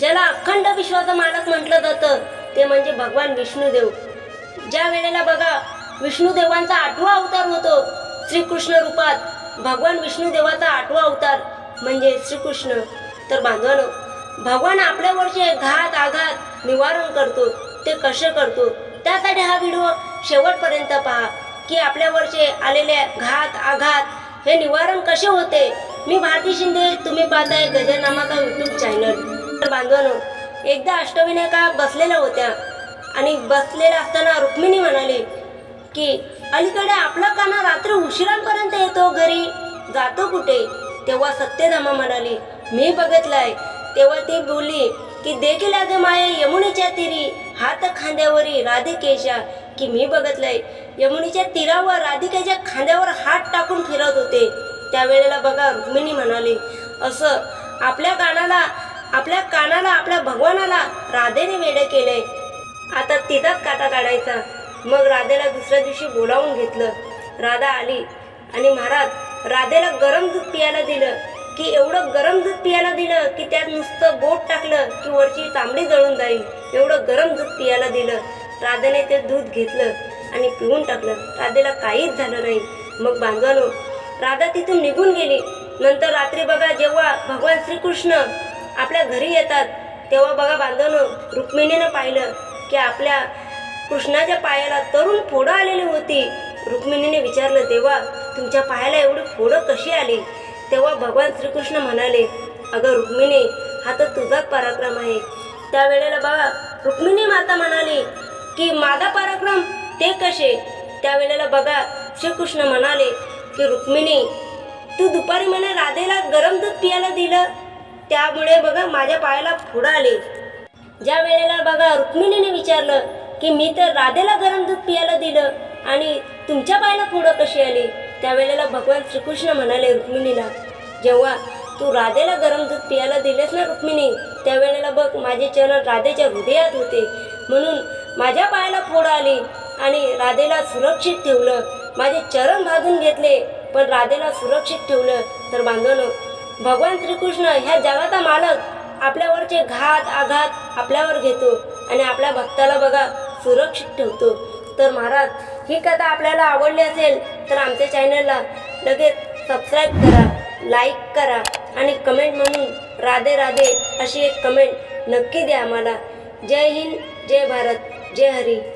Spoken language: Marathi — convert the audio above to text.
ज्याला अखंड विश्वाचा मालक म्हटलं जातं ते म्हणजे भगवान विष्णुदेव. ज्या वेळेला बघा विष्णुदेवांचा आठवा अवतार होतो श्रीकृष्ण रूपात भगवान विष्णुदेवाचा आठवा अवतार म्हणजे श्रीकृष्ण. तर बांधवानो भगवान आपल्यावरचे घात आघात निवारण करतो ते कसे करतो? त्यासाठी हा व्हिडिओ शेवटपर्यंत पहा की आपल्यावरचे आलेले घात आघात हे निवारण कसे होते? मी भारती शिंदे तुम्ही पाहताय गजरनामाचा यूट्यूब चॅनल बांधवानो एकदा अष्टविनायका बसलेल्या होत्या. आणि बसलेल्या असताना रुक्मिणी म्हणाली की अलीकडे आपला काना रात्र उशिरापर्यंत येतो घरी? जातो कुठे? तेव्हा सत्यधामा म्हणाली मी बघितलाय. तेव्हा ती बोलली की देखील अगं माये यमुनेच्या तिरी हात खांद्यावरी राधिकेच्या. की मी बघितलंय. यमुनेच्या तीरावर राधिकेच्या खांद्यावर हात टाकून फिरत होते. त्यावेळेला बघा रुक्मिणी म्हणाली असं आपल्या कानाला आपल्या कानाला आपल्या भगवानाला राधेने वेडे केले आता तिथाच काटा काढायचा. मग राधेला दुसऱ्या दिवशी बोलावून घेतलं. राधा आली आणि महाराज राधेला गरम दूध पियाला दिलं. की एवढं गरम दूध पियाला दिलं की त्यात नुसतं बोट टाकलं की वरची तांबडी जळून जाईल. एवढं गरम दूध पियाला दिलं. राधेने ते दूध घेतलं आणि पिऊन टाकलं. राधेला काहीच झालं नाही. मग बांधवानो राधा तिथून निघून गेली. नंतर रात्री बघा जेव्हा भगवान श्रीकृष्ण आपल्या घरी येतात. तेव्हा बघा बांधवनं रुक्मिणीनं पाहिलं की आपल्या कृष्णाच्या पायाला तरुण फोडं आलेली होती. रुक्मिणीने विचारलं तेव्हा तुमच्या पायाला एवढी फोडं कशी आली? तेव्हा भगवान श्रीकृष्ण म्हणाले अगं रुक्मिणी हा तर तुझाच पराक्रम आहे. त्यावेळेला बघा रुक्मिणी माता म्हणाली की माझा पराक्रम ते कसे? त्यावेळेला बघा श्रीकृष्ण म्हणाले की रुक्मिणी तू दुपारी मला राधेला त्यामुळे बघा माझ्या पायाला फोडं आले. ज्या वेळेला बघा रुक्मिणीने विचारलं की मी तर राधेला गरम दूध पियाला दिलं आणि तुमच्या पायाला फोडं कशी आली? त्यावेळेला भगवान श्रीकृष्ण म्हणाले रुक्मिणीला जेव्हा तू राधेला गरम दूध पियाला दिलेस ना रुक्मिणी त्यावेळेला बघ माझे चरण राधेच्या हृदयात होते. म्हणून माझ्या पायाला फोड आली आणि राधेला सुरक्षित ठेवलं. माझे चरण भाजून घेतले पण राधेला सुरक्षित ठेवलं. तर बांधवलं भगवान श्रीकृष्ण ह्या जगाचा मालक आपल्यावरचे घात आघात आपल्यावर घेतो आणि आपल्या भक्ताला बघा सुरक्षित ठेवतो. तर महाराज ही कथा आपल्याला आवडली असेल तर आमच्या चॅनलला लगेच सबस्क्राईब करा लाईक करा आणि कमेंट म्हणून राधे राधे अशी एक कमेंट नक्की द्या आम्हाला. जय हिंद जय भारत जय हरी.